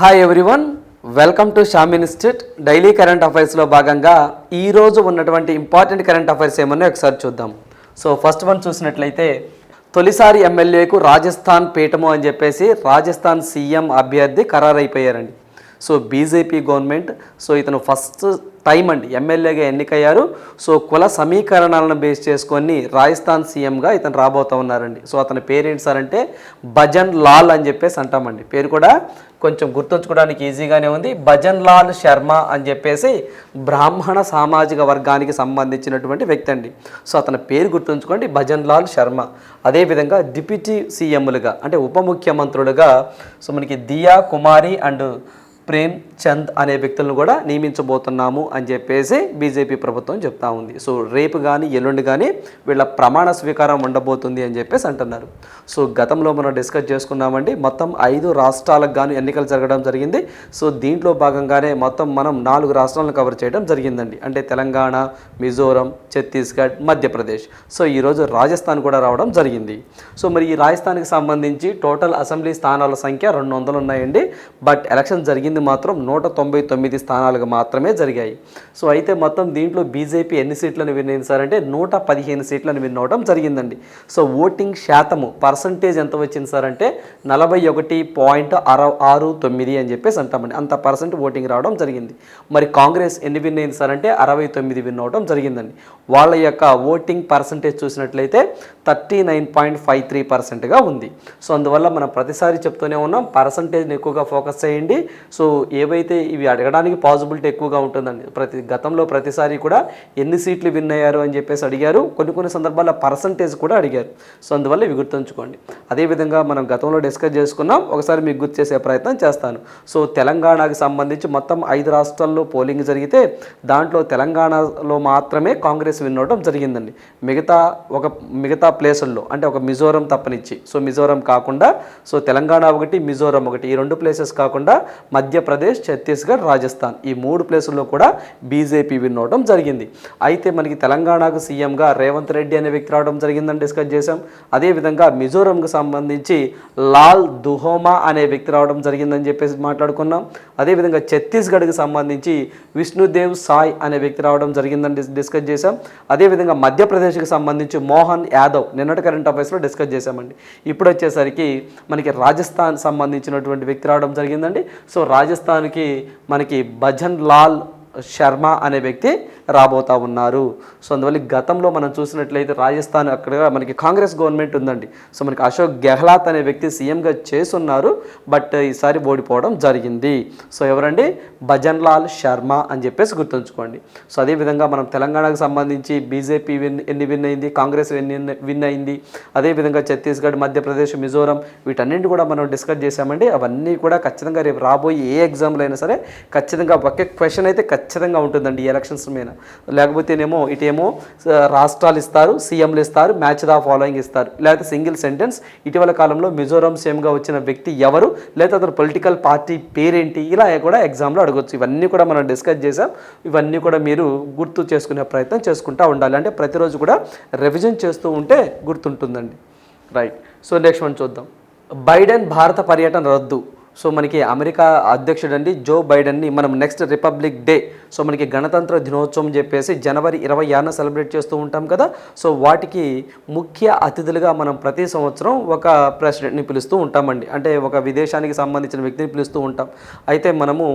Hi everyone welcome to Shyam institute daily current అఫైర్స్లో భాగంగా ఈరోజు ఉన్నటువంటి ఇంపార్టెంట్ కరెంట్ అఫైర్స్ ఏమన్నా ఒకసారి చూద్దాం. సో ఫస్ట్ వన్ చూసినట్లయితే తొలిసారి ఎమ్మెల్యేకు రాజస్థాన్ పీఠము అని చెప్పేసి రాజస్థాన్ సీఎం అభ్యర్థి ఖరారైపోయారండి. సో బీజేపీ గవర్నమెంట్ సో ఇతను ఫస్ట్ టైం అండి ఎమ్మెల్యేగా ఎన్నికయ్యారు. సో కుల సమీకరణాలను బేస్ చేసుకొని రాజస్థాన్ సీఎంగా ఇతను రాబోతా ఉన్నారండి. సో అతని పేరేంటి సార్ అంటే భజన్ లాల్ అని చెప్పేసి అంటామండి. పేరు కూడా కొంచెం గుర్తుంచుకోవడానికి ఈజీగానే ఉంది. భజన్ లాల్ శర్మ అని చెప్పేసి బ్రాహ్మణ సామాజిక వర్గానికి సంబంధించినటువంటి వ్యక్తి అండి. సో అతని పేరు గుర్తుంచుకోండి భజన్ లాల్ శర్మ. అదేవిధంగా డిప్యూటీ సీఎంలుగా అంటే ఉప ముఖ్యమంత్రులుగా సో మనకి దియా కుమారి అండ్ ప్రేమ్ చంద్ అనే వ్యక్తులను కూడా నియమించబోతున్నాము అని చెప్పేసి బీజేపీ ప్రభుత్వం చెప్తా ఉంది. సో రేపు కానీ ఎల్లుండి కానీ వీళ్ళ ప్రమాణ స్వీకారం ఉండబోతుంది అని చెప్పేసి అంటున్నారు. సో గతంలో మనం డిస్కస్ చేసుకున్నామండి మొత్తం ఐదు రాష్ట్రాలకు గాను ఎన్నికలు జరగడం జరిగింది. సో దీంట్లో భాగంగానే మొత్తం మనం నాలుగు రాష్ట్రాలను కవర్ చేయడం జరిగిందండి. అంటే తెలంగాణ మిజోరం ఛత్తీస్గఢ్ మధ్యప్రదేశ్. సో ఈరోజు రాజస్థాన్ కూడా రావడం జరిగింది. సో మరి ఈ రాజస్థాన్కి సంబంధించి టోటల్ అసెంబ్లీ స్థానాల సంఖ్య రెండు వందలు ఉన్నాయండి. బట్ ఎలక్షన్ జరిగింది మాత్రం నూట తొంభై తొమ్మిది స్థానాలకు మాత్రమే జరిగాయి. సో అయితే మొత్తం దీంట్లో బీజేపీ ఎన్ని సీట్లను విన్ నూట పదిహేను సీట్లను విన్ అవడం జరిగిందండి. సో ఓటింగ్ శాతము పర్సంటేజ్ ఎంత వచ్చింది సార్ అంటే నలభై ఒకటి పాయింట్ అర ఆరు తొమ్మిది అని చెప్పేసి అంటామండి. అంత పర్సెంట్ ఓటింగ్ రావడం జరిగింది. మరి కాంగ్రెస్ ఎన్ని విన్ అయింది సార్ అంటే అరవై తొమ్మిది విన్ అవడం జరిగిందండి. వాళ్ళ యొక్క ఓటింగ్ పర్సంటేజ్ చూసినట్లయితే thirty nine point five three పర్సెంట్గా ఉంది. సో అందువల్ల మనం ప్రతిసారి చెప్తూనే ఉన్నాం పర్సంటేజ్ని ఎక్కువగా ఫోకస్ చేయండి. సో ఏవైతే ఇవి అడగడానికి పాసిబిలిటీ ఎక్కువగా ఉంటుందండి. ప్రతి గతంలో ప్రతిసారి కూడా ఎన్ని సీట్లు విన్ అయ్యారు అని చెప్పేసి అడిగారు. కొన్ని కొన్ని సందర్భాల్లో పర్సంటేజ్ కూడా అడిగారు. సో అందువల్ల ఇవి గుర్తుంచుకోండి. అదేవిధంగా మనం గతంలో డిస్కస్ చేసుకున్నాం. ఒకసారి మీకు గుర్తు చేసే ప్రయత్నం చేస్తాను. సో తెలంగాణకు సంబంధించి మొత్తం ఐదు రాష్ట్రాల్లో పోలింగ్ జరిగితే దాంట్లో తెలంగాణలో మాత్రమే కాంగ్రెస్ విన్ అవడం జరిగిందండి. మిగతా ఒక మిగతా ప్లేసుల్లో అంటే ఒక మిజోరం తప్పనిచ్చి. సో మిజోరం కాకుండా సో తెలంగాణ ఒకటి మిజోరం ఒకటి. ఈ రెండు ప్లేసెస్ కాకుండా మధ్య మధ్యప్రదేశ్ ఛత్తీస్గఢ్ రాజస్థాన్. ఈ మూడు ప్లేసుల్లో కూడా బీజేపీ విన్ అవడం జరిగింది. అయితే మనకి తెలంగాణకు సీఎంగా రేవంత్ రెడ్డి అనే వ్యక్తి రావడం జరిగిందని డిస్కస్ చేశాం. అదేవిధంగా మిజోరంకు సంబంధించి లాల్ దుహోమా అనే వ్యక్తి రావడం జరిగిందని చెప్పేసి మాట్లాడుకున్నాం. అదేవిధంగా ఛత్తీస్గఢ్కి సంబంధించి విష్ణుదేవ్ సాయ్ అనే వ్యక్తి రావడం జరిగిందని డిస్కస్ చేశాం. అదేవిధంగా మధ్యప్రదేశ్కి సంబంధించి మోహన్ యాదవ్ నిన్నటి కరెంట్ అఫైర్స్లో డిస్కస్ చేశామండి. ఇప్పుడు వచ్చేసరికి మనకి రాజస్థాన్ సంబంధించినటువంటి వ్యక్తి రావడం జరిగిందండి. సో రాజస్థాన్కి మనకి భజన్ లాల్ శర్మ అనే వ్యక్తి రాబోతా ఉన్నారు. సో అందువల్ల గతంలో మనం చూసినట్లయితే రాజస్థాన్ అక్కడ మనకి కాంగ్రెస్ గవర్నమెంట్ ఉందండి. సో మనకి అశోక్ గెహ్లాత్ అనే వ్యక్తి సీఎంగా చేస్తున్నారు. బట్ ఈసారి ఓడిపోవడం జరిగింది. సో ఎవరండి? భజన్ లాల్ శర్మ అని చెప్పేసి గుర్తుంచుకోండి. సో అదేవిధంగా మనం తెలంగాణకు సంబంధించి బీజేపీ విన్ ఎన్ని విన్ అయింది? కాంగ్రెస్ ఎన్ని విన్ అయింది? అదేవిధంగా ఛత్తీస్గఢ్ మధ్యప్రదేశ్ మిజోరం వీటన్నింటి కూడా మనం డిస్కస్ చేశామండి. అవన్నీ కూడా ఖచ్చితంగా రేపు రాబోయే ఏ ఎగ్జామ్లో అయినా సరే ఖచ్చితంగా ఒకే క్వశ్చన్ అయితే ఖచ్చితంగా ఉంటుందండి ఈ ఎలక్షన్స్ మీద. లేకపోతేనేమో ఇటేమో రాష్ట్రాలు ఇస్తారు సీఎంలు ఇస్తారు మ్యాచ్ ద ఫాలోయింగ్ ఇస్తారు. లేకపోతే సింగిల్ సెంటెన్స్ ఇటీవల కాలంలో మిజోరాం సీఎంగా వచ్చిన వ్యక్తి ఎవరు? లేదా అతను పొలిటికల్ పార్టీ పేరేంటి? ఇలా కూడా ఎగ్జామ్లో అడగొచ్చు. ఇవన్నీ కూడా మనం డిస్కస్ చేసాం ఇవన్నీ కూడా మీరు గుర్తు చేసుకునే ప్రయత్నం చేసుకుంటూ ఉండాలి. అంటే ప్రతిరోజు కూడా రివిజన్ చేస్తూ ఉంటే గుర్తుంటుందండి. రైట్. సో నెక్స్ట్ వన్ చూద్దాం. బైడెన్ భారత పర్యటన రద్దు. సో మనకి అమెరికా అధ్యక్షుడు అండి జో బైడెన్ని మనం నెక్స్ట్ రిపబ్లిక్ డే సో మనకి గణతంత్ర దినోత్సవం చెప్పేసి జనవరి ఇరవై ఆరున సెలబ్రేట్ చేస్తూ ఉంటాం కదా. సో వాటికి ముఖ్య అతిథులుగా మనం ప్రతి సంవత్సరం ఒక ప్రెసిడెంట్ని పిలుస్తూ ఉంటామండి. అంటే ఒక విదేశానికి సంబంధించిన వ్యక్తిని పిలుస్తూ ఉంటాం. అయితే మనము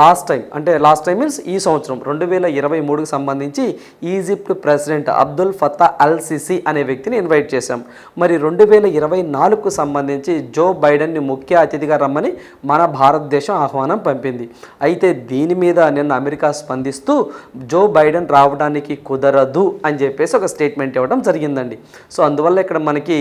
లాస్ట్ టైం అంటే లాస్ట్ టైం మీన్స్ ఈ సంవత్సరం రెండు వేల ఇరవై మూడుకి సంబంధించి Egypt president Abdul Fattah al Sisi అనే వ్యక్తిని ఇన్వైట్ చేశాం. మరి రెండు వేల ఇరవై నాలుగుకు సంబంధించి జో బైడెన్ని ముఖ్య అతిథిగా రమ్మని మన భారతదేశం ఆహ్వానం పంపింది. అయితే దీని మీద నిన్న అమెరికా స్పందిస్తూ జో బైడెన్ రావడానికి కుదరదు అని చెప్పేసి ఒక స్టేట్మెంట్ ఇవ్వడం జరిగిందండి. సో అందువల్ల ఇక్కడ మనకి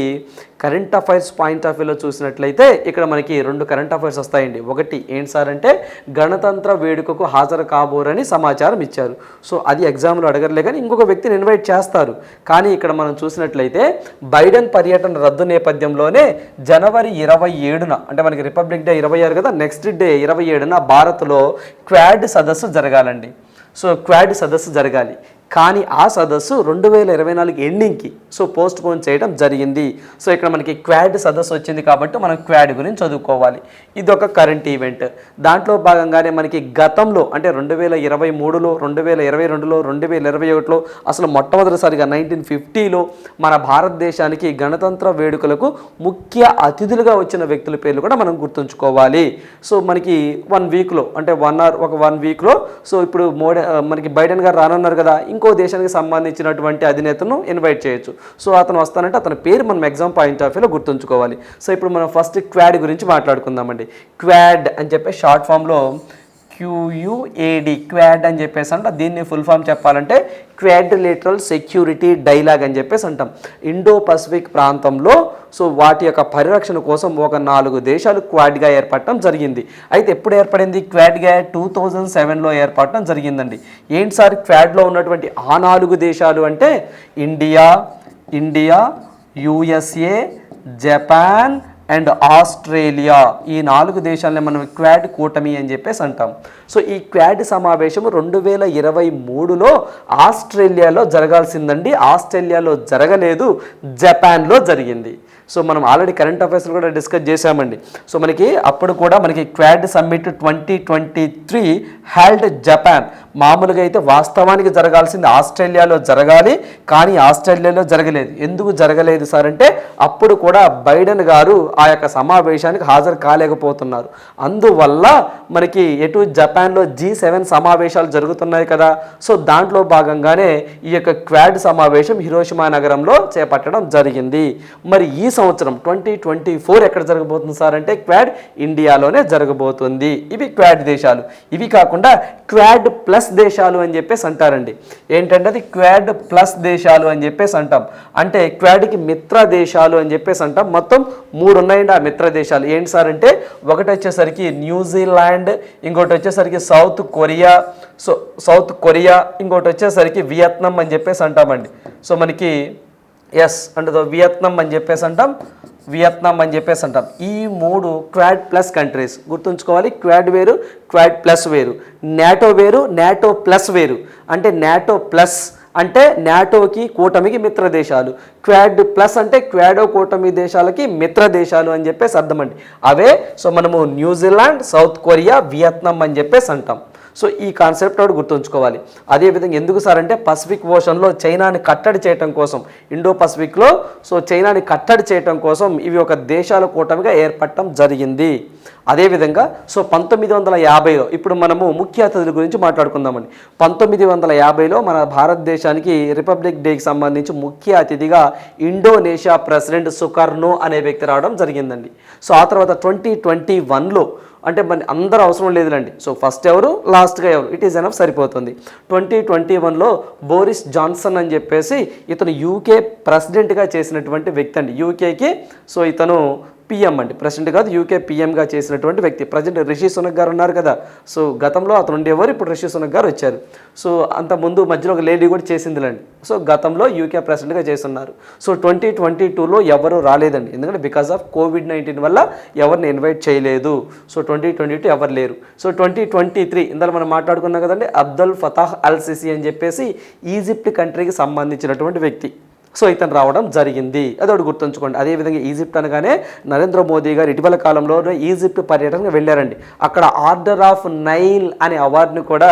కరెంట్ అఫైర్స్ పాయింట్ ఆఫ్ వ్యూలో చూసినట్లయితే ఇక్కడ మనకి రెండు కరెంట్ అఫైర్స్ వస్తాయండి. ఒకటి ఏంటి సార్ అంటే గణతంత్ర వేడుకకు హాజరు కాబోరని సమాచారం ఇచ్చారు. సో అది ఎగ్జామ్లో అడగర్లే కానీ ఇంకొక వ్యక్తిని ఇన్వైట్ చేస్తారు. కానీ ఇక్కడ మనం చూసినట్లయితే బైడెన్ పర్యటన రద్దు నేపథ్యంలోనే జనవరి ఇరవై ఏడున అంటే మనకి రిపబ్లిక్ డే ఇరవై ఆరు కదా నెక్స్ట్ డే ఇరవై ఏడున భారత్లో క్వాడ్ సదస్సు జరగాలండి. సో క్వాడ్ సదస్సు జరగాలి. కానీ ఆ సదస్సు రెండు వేల ఇరవై నాలుగు ఎండింగ్కి సో పోస్ట్ పోన్ చేయడం జరిగింది. సో ఇక్కడ మనకి క్వాడ్ సదస్సు వచ్చింది కాబట్టి మనం క్వాడ్ గురించి చదువుకోవాలి. ఇది ఒక కరెంట్ ఈవెంట్ దాంట్లో భాగంగానే మనకి గతంలో అంటే రెండు వేల ఇరవై మూడులో రెండు వేల ఇరవై రెండులో రెండు వేల ఇరవై ఒకటిలో అసలు మొట్టమొదటిసారిగా నైన్టీన్ ఫిఫ్టీలో మన భారతదేశానికి గణతంత్ర వేడుకలకు ముఖ్య అతిథులుగా వచ్చిన వ్యక్తుల పేర్లు కూడా మనం గుర్తుంచుకోవాలి. సో మనకి వన్ వీక్లో అంటే వన్ అవర్ ఒక వన్ వీక్లో సో ఇప్పుడు మోడీ మనకి బైడెన్ గారు రానున్నారు కదా ఇంకో దేశానికి సంబంధించినటువంటి అధినేతను ఇన్వైట్ చేయొచ్చు. సో అతను వస్తానంటే అతని పేరు మనం ఎగ్జామ్ పాయింట్ ఆఫ్ వ్యూలో గుర్తుంచుకోవాలి. సో ఇప్పుడు మనం ఫస్ట్ క్వాడ్ గురించి మాట్లాడుకుందామండి. క్వాడ్ అని చెప్పే షార్ట్ ఫామ్లో క్యూయుఏడి క్వాడ్ అని చెప్పేసి అంటే. దీన్ని ఫుల్ ఫామ్ చెప్పాలంటే క్వాడ్రిలేటరల్ సెక్యూరిటీ డైలాగ్ అని చెప్పేసి అంటాం. ఇండో పసిఫిక్ ప్రాంతంలో సో వాటి యొక్క పరిరక్షణ కోసం ఒక నాలుగు దేశాలు క్వాడ్గా ఏర్పడటం జరిగింది. అయితే ఎప్పుడు ఏర్పడింది? క్వాడ్గా టూ థౌజండ్ సెవెన్లో ఏర్పడటం జరిగిందండి. ఏంటి సార్? క్వాడ్లో ఉన్నటువంటి ఆ నాలుగు దేశాలు అంటే India India USA Japan and Australia ఈ నాలుగు దేశాలని మనం క్వాడ్ కూటమి అని చెప్పేసి అంటాం. సో ఈ క్వాడ్ సమావేశం రెండు వేల ఇరవై మూడులో ఆస్ట్రేలియాలో జరగాల్సిందండి. ఆస్ట్రేలియాలో జరగలేదు జపాన్లో జరిగింది. సో మనం ఆల్రెడీ కరెంట్ అఫైర్స్లో కూడా డిస్కస్ చేశామండి. సో మనకి అప్పుడు కూడా మనకి quad summit twenty twenty three held Japan మామూలుగా అయితే వాస్తవానికి జరగాల్సింది ఆస్ట్రేలియాలో జరగాలి కానీ ఆస్ట్రేలియాలో జరగలేదు. ఎందుకు జరగలేదు సార్ అంటే అప్పుడు కూడా బైడెన్ గారు ఆ యొక్క సమావేశానికి హాజరు కాలేకపోతున్నారు. అందువల్ల మనకి ఎటు జపాన్లో జీ సెవెన్ సమావేశాలు జరుగుతున్నాయి కదా. సో దాంట్లో భాగంగానే ఈ యొక్క క్వాడ్ సమావేశం హిరోషిమా నగరంలో చేపట్టడం జరిగింది. మరి ఈ సంవత్సరం ట్వంటీ ట్వంటీ ఫోర్ ఎక్కడ జరగబోతుంది సార్ అంటే క్వాడ్ ఇండియాలోనే జరగబోతుంది. ఇవి క్వాడ్ దేశాలు. ఇవి కాకుండా క్వాడ్ ప్లస్ దేశాలు అని చెప్పేసి అంటారండి. ఏంటంటే అది క్వాడ్ ప్లస్ దేశాలు అని చెప్పేసి అంటాం. అంటే క్వాడ్కి మిత్ర దేశాలు అని చెప్పేసి అంటాం. మొత్తం మూడు ఉన్నాయండి ఆ మిత్ర దేశాలు. ఏంటి సార్ అంటే ఒకటి వచ్చేసరికి న్యూజిలాండ్ ఇంకోటి వచ్చేసరికి South Korea so South Korea ఇంకోటి వచ్చేసరికి వియత్నాం అని చెప్పేసి అంటామండి. సో మనకి ఎస్ అంటే వియత్నాం అని చెప్పేసి అంటాం. వియత్నాం అని చెప్పేసి అంటాం. ఈ మూడు క్వాడ్ ప్లస్ కంట్రీస్ గుర్తుంచుకోవాలి. క్వాడ్ వేరు క్వాడ్ ప్లస్ వేరు. నాటో వేరు నాటో ప్లస్ వేరు. అంటే నాటో ప్లస్ అంటే నాటోకి కూటమికి మిత్ర దేశాలు క్వాడ్ ప్లస్ అంటే క్వాడో కూటమి దేశాలకి మిత్ర దేశాలు అని చెప్పేసి అర్థమండి అవే సో మనము New Zealand South Korea Vietnam అని చెప్పేసి అంటాం. సో ఈ కాన్సెప్ట్ ఒకటి గుర్తుంచుకోవాలి. అదేవిధంగా ఎందుకు సార్ అంటే పసిఫిక్ ఓషన్లో చైనాని కట్టడి చేయటం కోసం ఇండో పసిఫిక్లో సో చైనాని కట్టడి చేయటం కోసం ఇవి ఒక దేశాల కూటమిగా ఏర్పడటం జరిగింది. అదేవిధంగా సో పంతొమ్మిది వందల యాభైలో ఇప్పుడు మనము ముఖ్య అతిథుల గురించి మాట్లాడుకుందామండి పంతొమ్మిది వందల యాభైలో మన భారతదేశానికి రిపబ్లిక్ డేకి సంబంధించి ముఖ్య అతిథిగా ఇండోనేషియా ప్రెసిడెంట్ సుకర్నో అనే వ్యక్తి రావడం జరిగిందండి. సో ఆ తర్వాత ట్వంటీ ట్వంటీ వన్లో అంటే మన అందరూ అవసరం లేదులండి. సో ఫస్ట్ ఎవరు లాస్ట్గా ఎవరు ఇట్ ఈస్ ఎనఫ్ సరిపోతుంది. ట్వంటీ ట్వంటీ వన్లో బోరిస్ జాన్సన్ అని చెప్పేసి ఇతను యూకే ప్రెసిడెంట్గా చేసినటువంటి వ్యక్తి అండి. యూకేకి సో ఇతను పిఎం అండి. ప్రెసిడెంట్ కాదు యూకే పిఎంగా చేసినటువంటి వ్యక్తి. ప్రజెంట్ రిషి సునక్ గారు ఉన్నారు కదా. సో గతంలో అతను ఉండేవారు ఇప్పుడు రిషి సునక్ గారు వచ్చారు. సో అంత ముందు మధ్యలో ఒక లేడీ కూడా చేసిందిలేండి. సో గతంలో యూకే ప్రెసిడెంట్గా చేస్తున్నారు. సో ట్వంటీ ట్వంటీ టూలో ఎవరు రాలేదండి. ఎందుకంటే బికాస్ ఆఫ్ కోవిడ్ నైన్టీన్ వల్ల ఎవరిని ఇన్వైట్ చేయలేదు. సో ట్వంటీ ట్వంటీ టూ ఎవరు లేరు. సో ట్వంటీ ట్వంటీ త్రీ ఇందులో మనం మాట్లాడుకున్నాం కదండి అబ్దుల్ ఫతాహ్ అల్ సిసి అని చెప్పేసి ఈజిప్ట్ కంట్రీకి సంబంధించినటువంటి వ్యక్తి. సో ఇతను రావడం జరిగింది. అది ఒకటి గుర్తుంచుకోండి. అదేవిధంగా ఈజిప్ట్ అనగానే నరేంద్ర మోదీ గారు ఇటీవల కాలంలో ఈజిప్ట్ పర్యటనకు వెళ్ళారండి. అక్కడ ఆర్డర్ ఆఫ్ నైల్ అనే అవార్డుని కూడా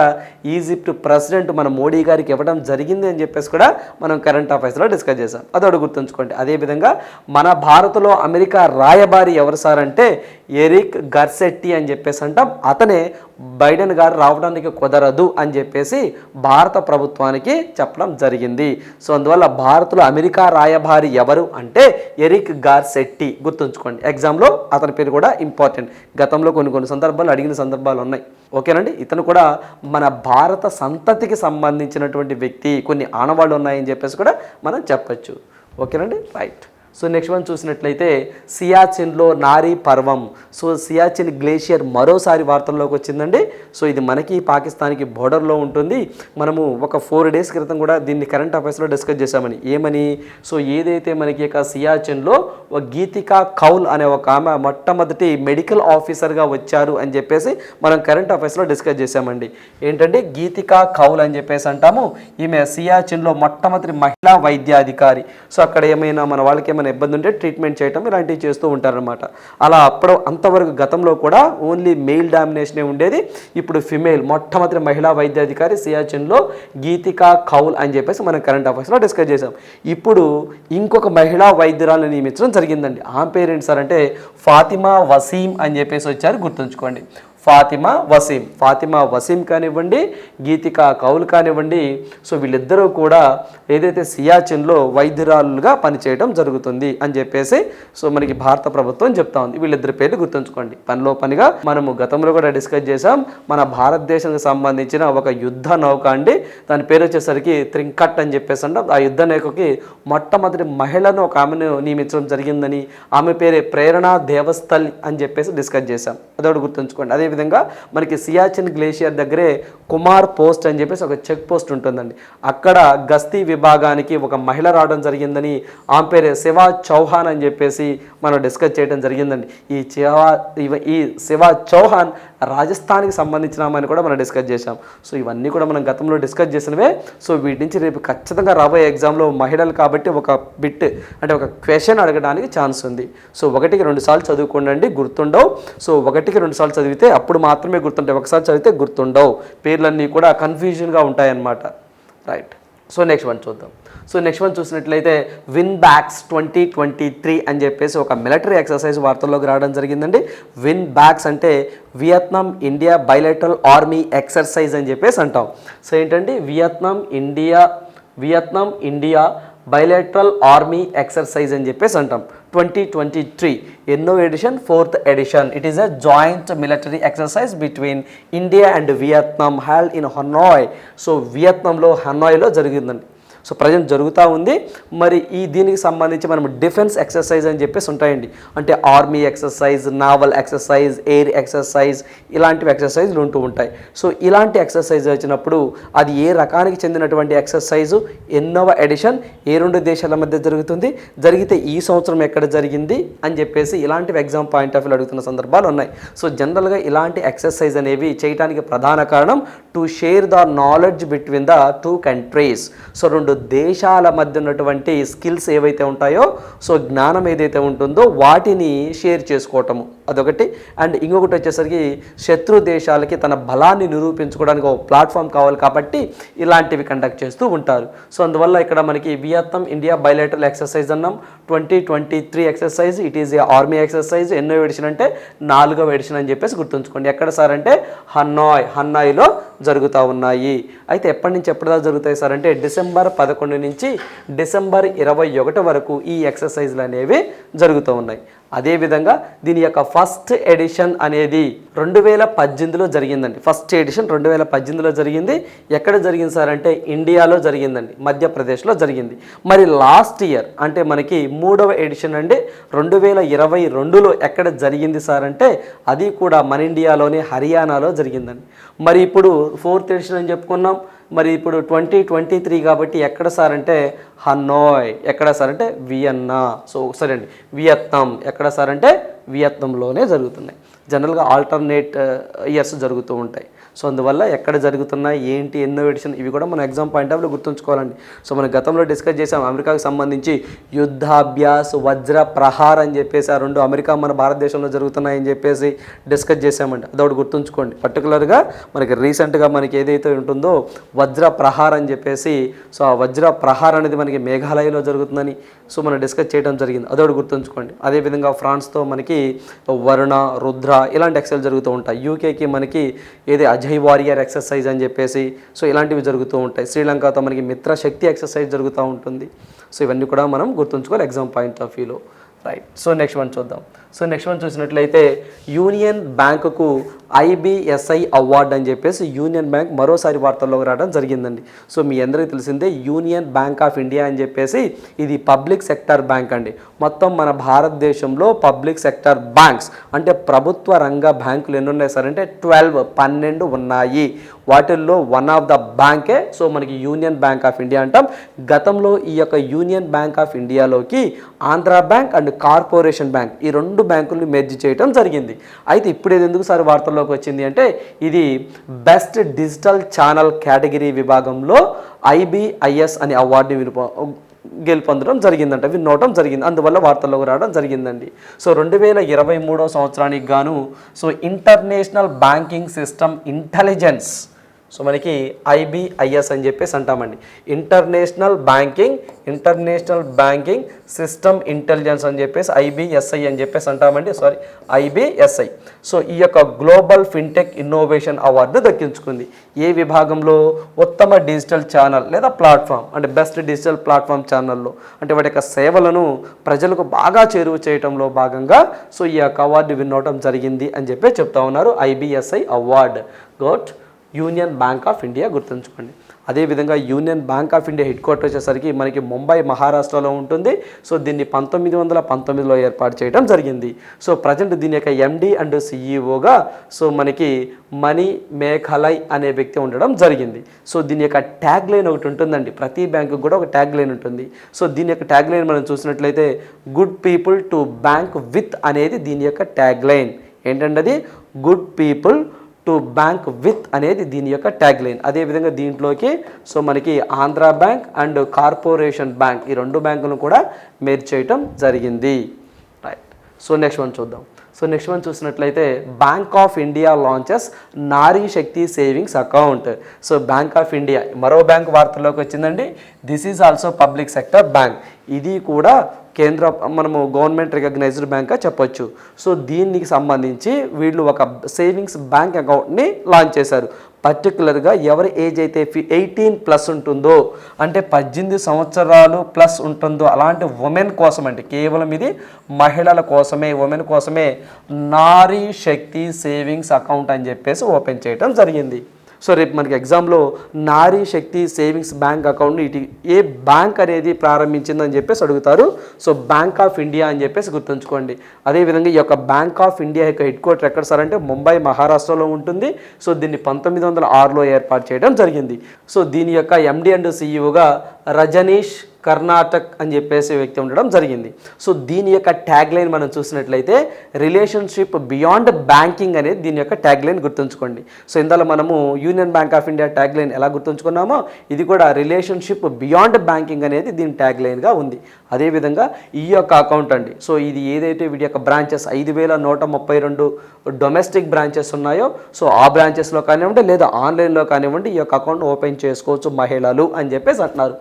ఈజిప్ట్ ప్రెసిడెంట్ మన మోడీ గారికి ఇవ్వడం జరిగింది అని చెప్పేసి కూడా మనం కరెంట్ అఫైర్స్లో డిస్కస్ చేసాం అది ఒకటి గుర్తుంచుకోండి. అదేవిధంగా మన భారత్లో అమెరికా రాయబారి ఎవరు సార్ అంటే ఎరిక్ గర్సెట్టి అని చెప్పేసి అంటాం. అతనే బైడెన్ గారు రావడానికి కుదరదు అని చెప్పేసి భారత ప్రభుత్వానికి చెప్పడం జరిగింది. సో అందువల్ల భారత్లో అమెరికా రాయబారి ఎవరు అంటే ఎరిక్ గార్సెట్టి. గుర్తుంచుకోండి ఎగ్జామ్లో అతని పేరు కూడా ఇంపార్టెంట్. గతంలో కొన్ని కొన్ని సందర్భాలు అడిగిన సందర్భాలు ఉన్నాయి. ఓకేనండి? ఇతను కూడా మన భారత సంతతికి సంబంధించినటువంటి వ్యక్తి. కొన్ని ఆనవాళ్ళు ఉన్నాయని చెప్పేసి కూడా మనం చెప్పచ్చు. ఓకేనండి? రైట్. సో నెక్స్ట్ వన్ చూసినట్లయితే సియాచిన్లో నారీ పర్వం. సో సియాచిన్ గ్లేషియర్ మరోసారి వార్తల్లోకి వచ్చిందండి. సో ఇది మనకి పాకిస్తాన్కి బోర్డర్లో ఉంటుంది. మనము ఒక ఫోర్ డేస్ క్రితం కూడా దీన్ని కరెంట్ అఫైర్స్లో డిస్కస్ చేశామని. ఏమని? సో ఏదైతే మనకి యొక్క సియాచిన్లో ఒక గీతికా కౌల్ అనే ఒక ఆమె మొట్టమొదటి మెడికల్ ఆఫీసర్గా వచ్చారు అని చెప్పేసి మనం కరెంట్ అఫైర్స్లో డిస్కస్ చేశామండి. ఏంటంటే గీతికా కౌల్ అని చెప్పేసి అంటాము. ఈమె సియాచిన్లో మొట్టమొదటి మహిళా వైద్యాధికారి. సో అక్కడ ఏమైనా మన వాళ్ళకి ఏమైనా ఇబ్బంది ఉంటే ట్రీట్మెంట్ చేయటం ఇలాంటివి చేస్తూ ఉంటారనమాట అలా అప్పుడు అంతవరకు గతంలో కూడా ఓన్లీ మెయిల్ డామినేషనే ఉండేది. ఇప్పుడు ఫిమేల్ మొట్టమొదటి మహిళా వైద్యాధికారి సియాచిన్లో గీతికా కౌల్ అని చెప్పేసి మనం కరెంట్ అఫైర్స్లో డిస్కస్ చేసాం ఇప్పుడు ఇంకొక మహిళా వైద్యురాలను నియమించడం జరిగిందండి. ఆమె పేరు ఏంటి సార్ అంటే ఫాతిమా వసీం అని చెప్పేసి వచ్చారు గుర్తుంచుకోండి. ఫాతిమా వసీం. ఫాతిమా వసీం కానివ్వండి గీతికా కౌల్ కానివ్వండి సో వీళ్ళిద్దరూ కూడా ఏదైతే సియాచిన్లో వైద్యురాలుగా పనిచేయడం జరుగుతుంది అని చెప్పేసి సో మనకి భారత ప్రభుత్వం చెప్తా ఉంది. వీళ్ళిద్దరి పేర్లు గుర్తుంచుకోండి. పనిలో పనిగా మనము గతంలో కూడా డిస్కస్ చేసాం మన భారతదేశానికి సంబంధించిన ఒక యుద్ధ నౌక అండి. దాని పేరు వచ్చేసరికి త్రింకట్ అని చెప్పేసి అంటాం. ఆ యుద్ధ నౌకకి మొట్టమొదటి మహిళను ఒక ఆమెను నియమించడం జరిగిందని ఆమె పేరే ప్రేరణ దేవస్థల్ అని చెప్పేసి డిస్కస్ చేశాం. అదొకటి గుర్తుంచుకోండి. అదే అదేవిధంగా మనకి సియాచిన్ గ్లేషియర్ దగ్గరే కుమార్ పోస్ట్ అని చెప్పేసి ఒక చెక్ పోస్ట్ ఉంటుందండి. అక్కడ గస్తీ విభాగానికి ఒక మహిళ రావడం జరిగిందని ఆమె పేరే శివా చౌహాన్ అని చెప్పేసి మనం డిస్కస్ చేయడం జరిగిందండి. ఈ శివా ఈ శివ చౌహాన్ రాజస్థాన్కి సంబంధించిన ఆమెను కూడా మనం డిస్కస్ చేశాం. సో ఇవన్నీ కూడా మనం గతంలో డిస్కస్ చేసినవే. సో వీటి నుంచి రేపు ఖచ్చితంగా రాబోయే ఎగ్జామ్లో మహిళలు కాబట్టి ఒక బిట్ అంటే ఒక క్వశ్చన్ అడగడానికి ఛాన్స్ ఉంది. సో ఒకటికి రెండు సార్లు చదువుకోండి గుర్తుండవు. సో ఒకటికి రెండు సార్లు చదివితే అప్పుడు మాత్రమే గుర్తుంటాయి. ఒకసారి చదివితే గుర్తుండవు. పేర్లన్నీ కూడా కన్ఫ్యూజన్గా ఉంటాయన్నమాట. రైట్ సో నెక్స్ట్ వన్ చూద్దాం. సో నెక్స్ట్ వన్ చూసినట్లయితే VINBAX twenty twenty three అని చెప్పేసి ఒక మిలిటరీ ఎక్సర్సైజ్ వార్తల్లోకి రావడం జరిగిందండి. విన్ బ్యాక్స్ అంటే Vietnam India bilateral army exercise అని చెప్పేసి అంటాం. సో ఏంటంటే Vietnam India Vietnam India bilateral army exercise అని చెప్పేసి అంటాం. ట్వంటీ ట్వంటీ త్రీ ఎన్నో edition fourth edition it is a joint military exercise between India and Vietnam held in Hanoi so వియత్నాంలో హనాయ్లో జరిగిందండి. సో ప్రజెంట్ జరుగుతూ ఉంది. మరి ఈ దీనికి సంబంధించి మనం డిఫెన్స్ ఎక్సర్సైజ్ అని చెప్పేసి ఉంటాయండి. అంటే army exercise naval exercise air exercise ఇలాంటివి ఎక్సర్సైజ్లు ఉంటూ ఉంటాయి. సో ఇలాంటి ఎక్సర్సైజ్ వచ్చినప్పుడు అది ఏ రకానికి చెందినటువంటి ఎక్సర్సైజు? ఎన్నవ ఎడిషన్? ఏ రెండు దేశాల మధ్య జరుగుతుంది? జరిగితే ఈ సంవత్సరం ఎక్కడ జరిగింది? అని చెప్పేసి ఇలాంటివి ఎగ్జామ్ పాయింట్ ఆఫ్ వ్యూ అడుగుతున్న సందర్భాలు ఉన్నాయి. సో జనరల్గా ఇలాంటి ఎక్సర్సైజ్ అనేవి చేయడానికి ప్రధాన కారణం to share the knowledge between the two countries. So రెండు దేశాల మధ్య ఉన్నటువంటి స్కిల్స్ ఏవైతే ఉంటాయో సో జ్ఞానం ఏదైతే ఉంటుందో వాటిని షేర్ చేసుకోవటము. అదొకటి. అండ్ ఇంకొకటి వచ్చేసరికి శత్రు దేశాలకి తన బలాన్ని నిరూపించుకోవడానికి ఒక ప్లాట్ఫామ్ కావాలి కాబట్టి ఇలాంటివి కండక్ట్ చేస్తూ ఉంటారు. సో అందువల్ల ఇక్కడ మనకి వియత్నం ఇండియా బయలేటరల్ ఎక్సర్సైజ్ అన్నాం. Twenty twenty three exercise it is a army exercise ఎన్నో ఎడిషన్ అంటే నాలుగవ ఎడిషన్ అని చెప్పేసి గుర్తుంచుకోండి. ఎక్కడ సార్ అంటే హన్నాయ్ హన్నాయ్లో జరుగుతూ ఉన్నాయి. అయితే ఎప్పటి నుంచి ఎప్పటిదాకా జరుగుతాయి సార్ అంటే డిసెంబర్ పదకొండు నుంచి డిసెంబర్ ఇరవై ఒకటి వరకు ఈ ఎక్సర్సైజ్లు అనేవి జరుగుతూ ఉన్నాయి. అదేవిధంగా దీని యొక్క ఫస్ట్ ఎడిషన్ అనేది రెండు వేల పద్దెనిమిదిలో జరిగిందండి. ఫస్ట్ ఎడిషన్ రెండు వేల పద్దెనిమిదిలో జరిగింది. ఎక్కడ జరిగింది సార్ అంటే ఇండియాలో జరిగిందండి. మధ్యప్రదేశ్లో జరిగింది. మరి లాస్ట్ ఇయర్ అంటే మనకి మూడవ ఎడిషన్ అండి. రెండు వేల ఇరవై రెండులో ఎక్కడ జరిగింది సార్ అంటే అది కూడా మన ఇండియాలోని హర్యానాలో జరిగిందండి. మరి ఇప్పుడు ఫోర్త్ ఎడిషన్ అని చెప్పుకున్నాం. మరి ఇప్పుడు ట్వంటీ ట్వంటీ త్రీ కాబట్టి ఎక్కడ సార్ అంటే హనోయ్. ఎక్కడ సార్ అంటే వియన్నా. సో సరే అండి వియత్నాం. ఎక్కడ సార్ అంటే వియత్నంలోనే జరుగుతున్నాయి. జనరల్గా ఆల్టర్నేట్ uh, ఇయర్స్ జరుగుతూ ఉంటాయి. సో అందువల్ల ఎక్కడ జరుగుతున్నాయి ఏంటి ఇన్నోవేషన్ ఇవి కూడా మనం ఎగ్జామ్ పాయింట్ ఆఫ్లో గుర్తుంచుకోవాలండి. సో మనం గతంలో డిస్కస్ చేసాం అమెరికాకు సంబంధించి యుద్ధాభ్యాస్ వజ్ర ప్రహార్ అని చెప్పేసి ఆ రెండు అమెరికా మన భారతదేశంలో జరుగుతున్నాయని చెప్పేసి డిస్కస్ చేసామండి అదొకటి గుర్తుంచుకోండి. పర్టికులర్గా మనకి రీసెంట్గా మనకి ఏదైతే ఉంటుందో వజ్ర ప్రహార్ అని చెప్పేసి సో ఆ వజ్ర ప్రహార్ అనేది మనకి మేఘాలయలో జరుగుతుందని సో మనం డిస్కస్ చేయడం జరిగింది. అదొకటి గుర్తుంచుకోండి. అదేవిధంగా ఫ్రాన్స్తో మనకి వరుణ రుద్ర ఇలాంటి ఎక్సెల్ జరుగుతూ ఉంటాయి. యూకేకి మనకి ఏది అజయ్ వారియర్ ఎక్సర్సైజ్ అని చెప్పేసి సో ఇలాంటివి జరుగుతూ ఉంటాయి. శ్రీలంకతో మనకి మిత్ర శక్తి ఎక్సర్సైజ్ జరుగుతూ ఉంటుంది. సో ఇవన్నీ కూడా మనం గుర్తుంచుకోవాలి ఎగ్జామ్ పాయింట్ ఆఫ్ వ్యూలో రైట్ సో నెక్స్ట్ వన్ చూద్దాం. సో నెక్స్ట్ వన్ చూసినట్లయితే యూనియన్ బ్యాంకుకు ఐబిఎస్ఐ అవార్డు అని చెప్పేసి యూనియన్ బ్యాంక్ మరోసారి వార్తల్లోకి రావడం జరిగిందండి. సో మీ అందరికీ తెలిసిందే యూనియన్ బ్యాంక్ ఆఫ్ ఇండియా అని చెప్పేసి ఇది పబ్లిక్ సెక్టర్ బ్యాంక్ అండి. మొత్తం మన భారతదేశంలో పబ్లిక్ సెక్టర్ బ్యాంక్స్ అంటే ప్రభుత్వ రంగ బ్యాంకులు ఎన్ని ఉన్నాయి సార్ అంటే ట్వెల్వ్ పన్నెండు ఉన్నాయి. వాటిల్లో వన్ ఆఫ్ ద బ్యాంకే సో మనకి యూనియన్ బ్యాంక్ ఆఫ్ ఇండియా అంటాం. గతంలో ఈ యొక్క Union bank of ఇండియాలోకి Andhra Bank and Corporation Bank ఈ రెండు బ్యాంకులు మెర్జ్ చేయడం జరిగింది. అయితే ఇప్పుడు ఎందుకు సార్ విభాగంలోకి వచ్చింది అంటే ఇది బెస్ట్ డిజిటల్ ఛానల్ కేటగిరీ విభాగంలో ఐబిఐఎస్ అనే అవార్డుని విలుప గెలుపొందడం జరిగిందంట విన్నవటం జరిగింది. అందువల్ల వార్తల్లోకి రావడం జరిగిందండి. సో రెండు వేల ఇరవై మూడో సంవత్సరానికి గాను so international banking system intelligence so మనకి ఐబిఐఎస్ అని చెప్పేసి అంటామండి. International banking international banking system intelligence అని చెప్పేసి ఐబిఎస్ఐ అని చెప్పేసి అంటామండి. సారీ ఐబిఎస్ఐ. సో ఈ యొక్క గ్లోబల్ ఫిన్టెక్ ఇన్నోవేషన్ అవార్డు దక్కించుకుంది. ఏ విభాగంలో? ఉత్తమ డిజిటల్ ఛానల్ లేదా ప్లాట్ఫామ్? అంటే బెస్ట్ డిజిటల్ ప్లాట్ఫామ్ ఛానల్లో. అంటే వాటి యొక్క సేవలను ప్రజలకు బాగా చేరువ చేయటంలో భాగంగా సో ఈ యొక్క అవార్డు విన్ జరిగింది అని చెప్పి చెప్తా ఉన్నారు IBSI award. Got Union Bank of India గుర్తుంచుకోండి. అదేవిధంగా Union Bank of India head quarter వచ్చేసరికి మనకి ముంబై మహారాష్ట్రలో ఉంటుంది. సో దీన్ని పంతొమ్మిది వందల పంతొమ్మిదిలో ఏర్పాటు చేయడం జరిగింది. సో ప్రజెంట్ దీని యొక్క ఎండి అండ్ సిఈఓగా సో మనకి మణి మేఘాలయ్ అనే వ్యక్తి ఉండడం జరిగింది. సో దీని యొక్క ట్యాగ్ లైన్ ఒకటి ఉంటుందండి. ప్రతి బ్యాంకు కూడా ఒక ట్యాగ్ లైన్ ఉంటుంది. సో దీని యొక్క ట్యాగ్ లైన్ మనం చూసినట్లయితే good people to bank with అనేది దీని యొక్క ట్యాగ్ లైన్ ఏంటంటే అది good people to bank with అనేది దీని యొక్క ట్యాగ్ లైన్ అదేవిధంగా దీంట్లోకి సో మనకి Andhra Bank and Corporation Bank ఈ రెండు బ్యాంకులను కూడా మేర్ చేయటం జరిగింది. రైట్ సో నెక్స్ట్ వన్ చూద్దాం. సో నెక్స్ట్ మనం చూసినట్లయితే Bank of India launches Nari Shakti savings account so Bank of India మరో బ్యాంక్ వార్తల్లోకి వచ్చిందండి. This is also public sector bank ఇది కూడా కేంద్ర మనము గవర్నమెంట్ రికగ్నైజ్డ్ బ్యాంక్గా చెప్పొచ్చు. సో దీనికి సంబంధించి వీళ్ళు ఒక సేవింగ్స్ బ్యాంక్ అకౌంట్ని లాంచ్ చేశారు. పర్టికులర్గా ఎవరి ఏజ్ అయితే ఎయిటీన్ ప్లస్ ఉంటుందో అంటే పద్దెనిమిది సంవత్సరాలు ప్లస్ ఉంటుందో అలాంటి ఉమెన్ కోసం అంటే కేవలం ఇది మహిళల కోసమే ఉమెన్ కోసమే నారీ శక్తి సేవింగ్స్ అకౌంట్ అని చెప్పేసి ఓపెన్ చేయడం జరిగింది. సో రేపు మనకి ఎగ్జామ్లో నారీ శక్తి సేవింగ్స్ బ్యాంక్ అకౌంట్ని ఇటు ఏ బ్యాంక్ అనేది ప్రారంభించిందని చెప్పేసి అడుగుతారు. సో బ్యాంక్ ఆఫ్ ఇండియా అని చెప్పేసి గుర్తుంచుకోండి. అదేవిధంగా ఈ యొక్క బ్యాంక్ ఆఫ్ ఇండియా యొక్క హెడ్ క్వార్టర్ ఎక్కడ సార్ అంటే ముంబై మహారాష్ట్రలో ఉంటుంది. సో దీన్ని పంతొమ్మిది వందల ఆరులో ఏర్పాటు చేయడం జరిగింది. సో దీని యొక్క ఎండి అండ్ సిఇఓగా రజనీష్ కర్ణాటక్ అని చెప్పేసి వ్యక్తి ఉండడం జరిగింది. సో దీని యొక్క ట్యాగ్ లైన్ మనం చూసినట్లయితే రిలేషన్షిప్ బియాండ్ బ్యాంకింగ్ అనేది దీని యొక్క ట్యాగ్ లైన్ గుర్తుంచుకోండి. సో ఇందులో మనము Union Bank of India tag line ఎలా గుర్తుంచుకున్నామో ఇది కూడా రిలేషన్షిప్ బియాండ్ బ్యాంకింగ్ అనేది దీని ట్యాగ్ లైన్గా ఉంది. అదేవిధంగా ఈ యొక్క అకౌంట్ అండి. సో ఇది ఏదైతే వీటి యొక్క బ్రాంచెస్ ఐదు వేల నూట ముప్పై రెండు డొమెస్టిక్ బ్రాంచెస్ ఉన్నాయో సో ఆ బ్రాంచెస్లో కానివ్వండి లేదా ఆన్లైన్లో కానివ్వండి ఈ యొక్క అకౌంట్ ఓపెన్ చేసుకోవచ్చు మహిళలు అని చెప్పేసి అంటున్నారు.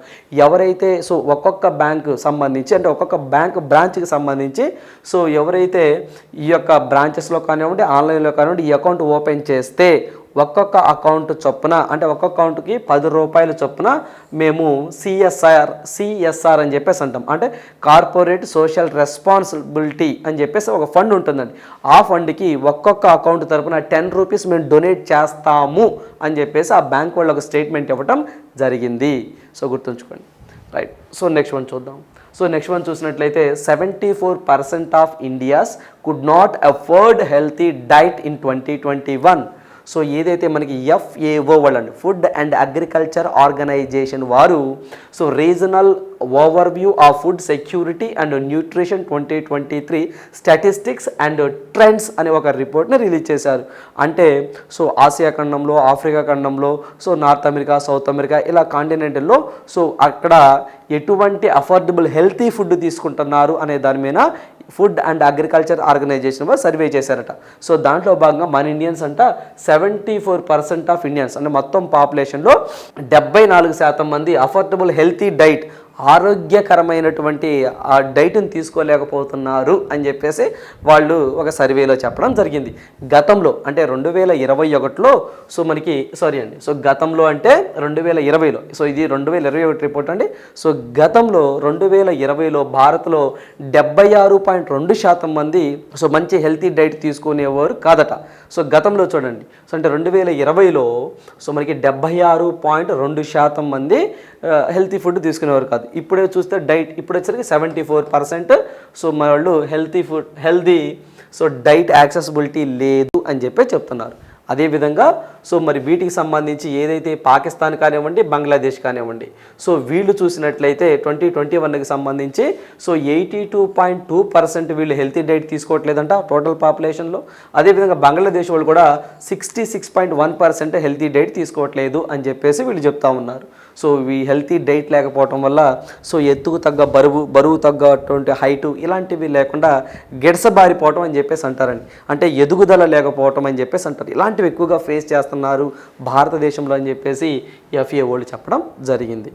ఎవరైతే సో ఒక్కొక్క బ్యాంకు సంబంధించి అంటే ఒక్కొక్క బ్యాంక్ బ్రాంచ్కి సంబంధించి సో ఎవరైతే ఈ యొక్క బ్రాంచెస్లో కానివ్వండి ఆన్లైన్లో కానివ్వండి ఈ అకౌంట్ ఓపెన్ చేస్తే ఒక్కొక్క అకౌంట్ చొప్పున అంటే ఒక్కొక్క అకౌంట్కి పది రూపాయల చొప్పున మేము సిఎస్ఆర్ సిఎస్ఆర్ అని చెప్పేసి అంటాం. అంటే కార్పొరేట్ సోషల్ రెస్పాన్సిబిలిటీ అని చెప్పేసి ఒక ఫండ్ ఉంటుందండి. ఆ ఫండ్కి ఒక్కొక్క అకౌంట్ తరపున టెన్ రూపీస్ మేము డొనేట్ చేస్తాము అని చెప్పేసి ఆ బ్యాంక్ వాళ్ళు ఒక స్టేట్మెంట్ ఇవ్వటం జరిగింది. సో గుర్తుంచుకోండి. రైట్. సో నెక్స్ట్ వన్ చూద్దాం. సో నెక్స్ట్ వన్ చూసినట్లయితే seventy four percent of India's could not afford healthy diet in twenty twenty one. So ఏదైతే మనకి ఎఫ్ఏఓ వాళ్ళండి ఫుడ్ అండ్ అగ్రికల్చర్ ఆర్గనైజేషన్ వారు so regional overview of food security and nutrition twenty twenty three statistics and trends అనే ఒక రిపోర్ట్ని release చేశారు. అంటే so Asia ఖండంలో ఆఫ్రికా ఖండంలో so North America South America ఇలా కాంటినెంటల్లో సో అక్కడ ఎటువంటి అఫోర్డబుల్ హెల్తీ ఫుడ్ తీసుకుంటున్నారు అనే దాని మీద ఫుడ్ అండ్ అగ్రికల్చర్ ఆర్గనైజేషన్ వారు సర్వే చేశారట. సో దాంట్లో భాగంగా మన ఇండియన్స్ అంట seventy four percent of Indians అంటే మొత్తం పాపులేషన్లో డెబ్బై నాలుగు శాతం మంది అఫోర్డబుల్ హెల్తీ డైట్ ఆరోగ్యకరమైనటువంటి ఆ డైట్ని తీసుకోలేకపోతున్నారు అని చెప్పేసి వాళ్ళు ఒక సర్వేలో చెప్పడం జరిగింది. గతంలో అంటే రెండు వేల ఇరవై ఒకటిలో సో మనకి సారీ అండి సో గతంలో అంటే రెండు వేల ఇరవైలో సో ఇది రెండు వేల ఇరవై ఒకటి రిపోర్ట్ అండి. సో గతంలో రెండు వేల ఇరవైలో భారత్లో డెబ్బై ఆరు పాయింట్ రెండు శాతం మంది సో మంచి హెల్తీ డైట్ తీసుకునేవారు కాదట. సో గతంలో చూడండి. సో అంటే రెండు వేల ఇరవైలో సో మనకి డెబ్బై ఆరు పాయింట్ రెండు శాతం మంది హెల్తీ ఫుడ్ తీసుకునేవారు కాదు. ఇప్పుడే చూస్తే డైట్ ఇప్పుడు వచ్చేసరికి సెవెంటీ ఫోర్ పర్సెంట్. సో మన వాళ్ళు healthy food healthy so diet accessibility లేదు అని చెప్పి చెప్తున్నారు. అదేవిధంగా సో మరి వీటికి సంబంధించి ఏదైతే పాకిస్తాన్ కానివ్వండి బంగ్లాదేశ్ కానివ్వండి సో వీళ్ళు చూసినట్లయితే ట్వంటీ ట్వంటీ వన్కి సంబంధించి so eighty two point two percent వీళ్ళు హెల్తీ డైట్ తీసుకోవట్లేదంట టోటల్ పాపులేషన్లో. అదేవిధంగా బంగ్లాదేశ్ వాళ్ళు కూడా sixty six point one percent healthy diet తీసుకోవట్లేదు అని చెప్పేసి వీళ్ళు చెప్తా ఉన్నారు. సో ఈ హెల్తీ డైట్ లేకపోవటం వల్ల సో ఎత్తుకు తగ్గ బరువు బరువు తగ్గటువంటి హైటు ఇలాంటివి లేకుండా గిడసబారిపోవటం అని చెప్పేసి అంటారండి. అంటే ఎదుగుదల లేకపోవటం అని చెప్పేసి అంటారు. ఇలాంటివి ఎక్కువగా ఫేస్ చేస్తున్నారు భారతదేశంలో అని చెప్పేసి ఎఫ్ఏ వాళ్ళు చెప్పడం జరిగింది.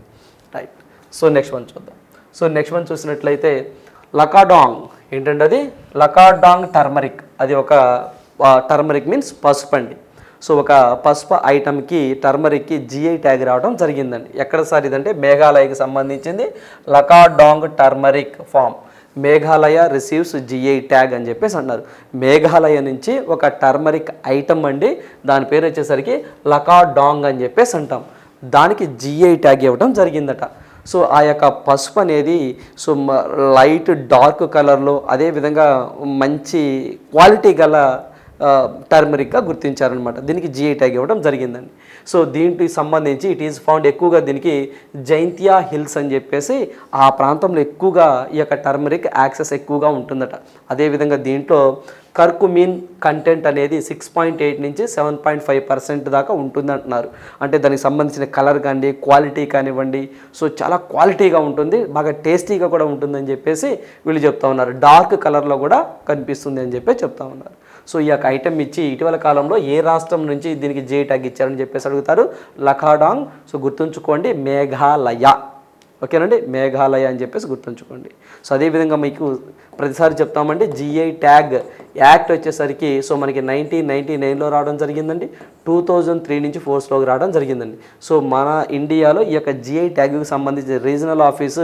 రైట్ సో నెక్స్ట్ వన్ చూద్దాం. సో నెక్స్ట్ వన్ చూసినట్లయితే లకాడాంగ్ ఏంటంటే అది? లకాడాంగ్ టర్మరిక్ అది ఒక టర్మరిక్ మీన్స్ పసుపు అండి. సో ఒక పసుపు ఐటమ్కి టర్మరిక్కి జిఐ ట్యాగ్ రావడం జరిగిందండి. ఎక్కడ సార్ ఇదంటే మేఘాలయకి సంబంధించింది Lakadong turmeric farm. Meghalaya receives GI tag అని చెప్పేసి అన్నారు మేఘాలయ నుంచి ఒక టర్మరిక్ ఐటమ్ అండి. దాని పేరు వచ్చేసరికి లకాడాంగ్ అని చెప్పేసి అంటాం. దానికి జిఐ ట్యాగ్ ఇవ్వడం జరిగిందట. సో ఆ యొక్క పసుపు అనేది సో లైట్ డార్క్ కలర్లో అదేవిధంగా మంచి క్వాలిటీ గల టర్మరిక్గా గుర్తించారనమాట దీనికి జిఐ ట్యాగ్ ఇవ్వడం జరిగిందండి. సో దీనికి సంబంధించి ఇట్ ఈస్ ఫౌండ్ ఎక్కువగా దీనికి జైంతియా హిల్స్ అని చెప్పేసి ఆ ప్రాంతంలో ఎక్కువగా ఈ యొక్క టర్మరిక్ యాక్సెస్ ఎక్కువగా ఉంటుందట. అదేవిధంగా దీంట్లో కర్కుమిన్ కంటెంట్ అనేది సిక్స్ పాయింట్ ఎయిట్ నుంచి సెవెన్ పాయింట్ ఫైవ్ పర్సెంట్ దాకా ఉంటుంది అంటున్నారు అంటే దానికి సంబంధించిన కలర్ కానీ క్వాలిటీ కానివ్వండి సో చాలా క్వాలిటీగా ఉంటుంది బాగా టేస్టీగా కూడా ఉంటుందని చెప్పేసి వీళ్ళు చెప్తా ఉన్నారు. డార్క్ కలర్లో కూడా కనిపిస్తుంది అని చెప్పి చెప్తా ఉన్నారు. సో ఈ యొక్క ఐటెం ఇచ్చి ఇటీవల కాలంలో ఏ రాష్ట్రం నుంచి దీనికి జే ట్యాగ్ ఇచ్చారని చెప్పేసి అడుగుతారు. లఖాడాంగ్ సో గుర్తుంచుకోండి మేఘాలయ. ఓకేనండి? మేఘాలయ అని చెప్పేసి గుర్తుంచుకోండి. సో అదేవిధంగా మీకు ప్రతిసారి చెప్తామండి జిఐ ట్యాగ్ యాక్ట్ వచ్చేసరికి సో మనకి నైన్టీన్ నైన్టీ నైన్లో రావడం జరిగిందండి టూ థౌజండ్ త్రీ నుంచి ఫోర్స్లోకి రావడం జరిగిందండి. సో మన ఇండియాలో ఈ యొక్క జిఐ ట్యాగ్కి సంబంధించిన రీజనల్ ఆఫీసు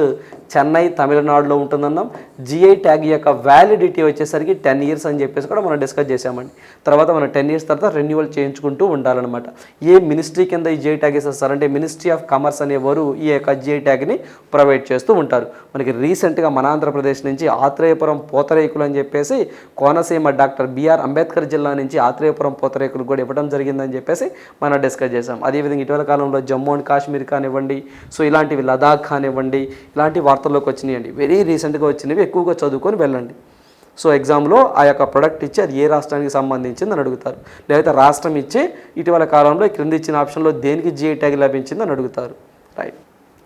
చెన్నై తమిళనాడులో ఉంటుందన్నాం. జిఐ ట్యాగ్ యొక్క వ్యాలిడిటీ వచ్చేసరికి టెన్ ఇయర్స్ అని చెప్పేసి కూడా మనం డిస్కస్ చేసామండి తర్వాత మనం టెన్ ఇయర్స్ తర్వాత రెన్యువల్ చేయించుకుంటూ ఉండాలన్నమాట. ఏ మినిస్ట్రీ కింద ఈ జిఐ ట్యాగ్ ఇస్తారంటే మినిస్ట్రీ ఆఫ్ కామర్స్ అనేవారు ఈ యొక్క జిఐ ట్యాగ్ని ప్రొవైడ్ చేస్తూ ఉంటారు. మనకి రీసెంట్గా మన ఆంధ్రప్రదేశ్ నుంచి ఆత్రేయ ఆత్రేయపురం పూతరేకులు అని చెప్పేసి కోనసీమ డాక్టర్ బిఆర్ అంబేద్కర్ జిల్లా నుంచి ఆత్రేయపురం పూతరేకులు కూడా ఇవ్వడం జరిగిందని చెప్పేసి మనం డిస్కస్ చేసాం అదేవిధంగా ఇటీవల కాలంలో జమ్మూ అండ్ కాశ్మీర్ కానివ్వండి సో ఇలాంటివి లదాఖ్ కానివ్వండి ఇలాంటి వార్తల్లోకి వచ్చినాయండి. వెరీ రీసెంట్గా వచ్చినవి ఎక్కువగా చదువుకొని వెళ్ళండి. సో ఎగ్జామ్లో ఆ యొక్క ప్రొడక్ట్ ఇచ్చి అది ఏ రాష్ట్రానికి సంబంధించింది అని అడుగుతారు. లేకపోతే రాష్ట్రం ఇచ్చి ఇటీవల కాలంలో క్రింద ఇచ్చిన ఆప్షన్లో దేనికి జిఐ ట్యాగ్ లభించిందని అడుగుతారు. రైట్.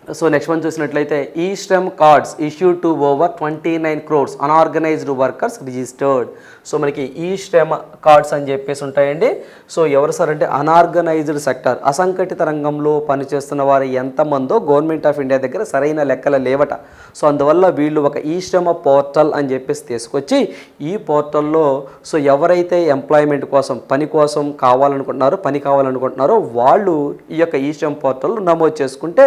సో నెక్స్ట్ వన్ చూసినట్లయితే e Shram cards issue to over twenty nine crores unorganised workers registered so మనకి ఈ శ్రమ కార్డ్స్ అని చెప్పేసి ఉంటాయండి. సో ఎవరు సార్ అంటే అనార్గనైజ్డ్ సెక్టర్ అసంఘటిత రంగంలో పనిచేస్తున్న వారు ఎంతమందో గవర్నమెంట్ ఆఫ్ ఇండియా దగ్గర సరైన లెక్కలు లేవట. సో అందువల్ల వీళ్ళు ఒక ఈ శ్రమ పోర్టల్ అని చెప్పేసి తీసుకొచ్చి ఈ పోర్టల్లో సో ఎవరైతే ఎంప్లాయ్మెంట్ కోసం పని కోసం కావాలనుకుంటున్నారో పని కావాలనుకుంటున్నారో వాళ్ళు ఈ యొక్క ఈ శ్రమ పోర్టల్ నమోదు చేసుకుంటే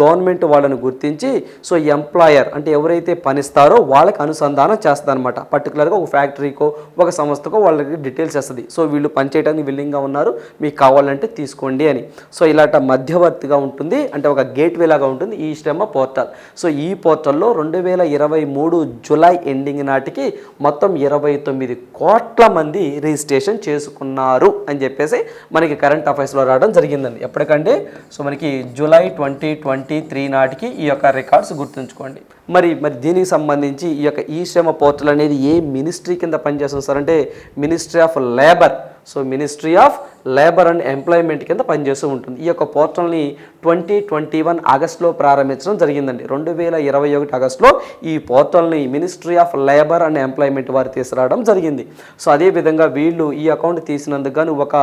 గవర్నమెంట్ వాళ్ళని గుర్తించి సో ఎంప్లాయర్ అంటే ఎవరైతే పనిస్తారో వాళ్ళకి అనుసంధానం చేస్తుంది అనమాట పర్టికులర్గా ఒక ఫ్యాక్టరీకో ఒక సంస్థకో వాళ్ళకి డీటెయిల్స్ వస్తుంది సో వీళ్ళు పనిచేయడానికి విల్లింగ్గా ఉన్నారు మీకు కావాలంటే తీసుకోండి అని. సో ఇలాంటి మధ్యవర్తిగా ఉంటుంది అంటే ఒక గేట్వే లాగా ఉంటుంది ఈ శ్రమ పోర్టల్. సో ఈ పోర్టల్ పోర్టల్లో రెండు వేల ఇరవై మూడు జులై ఎండింగ్ నాటికి మొత్తం ఇరవై తొమ్మిది కోట్ల మంది రిజిస్ట్రేషన్ చేసుకున్నారు అని చెప్పేసి మనకి కరెంట్ అఫైర్స్లో రావడం జరిగిందండి. ఎప్పటికంటే సో మనకి జూలై ట్వంటీ ట్వంటీ త్రీ నాటికి ఈ యొక్క రికార్డ్స్ గుర్తుంచుకోండి. మరి మరి దీనికి సంబంధించి ఈ యొక్క ఈ శ్రమ పోర్టల్ అనేది ఏ మినిస్ట్రీ కింద పనిచేస్తుంది సార్? అంటే ministry of labour so ministry of labour and employment కింద పనిచేస్తూ ఉంటుంది. ఈ యొక్క పోర్టల్ని ట్వంటీ ట్వంటీ వన్ ఆగస్ట్లో ప్రారంభించడం జరిగిందండి. రెండు వేల ఇరవై ఒకటి ఆగస్టులో ఈ పోర్టల్ని ministry of labour and employment వారు తీసుకురావడం జరిగింది. సో అదేవిధంగా వీళ్ళు ఈ అకౌంట్ తీసినందుకు కానీ ఒక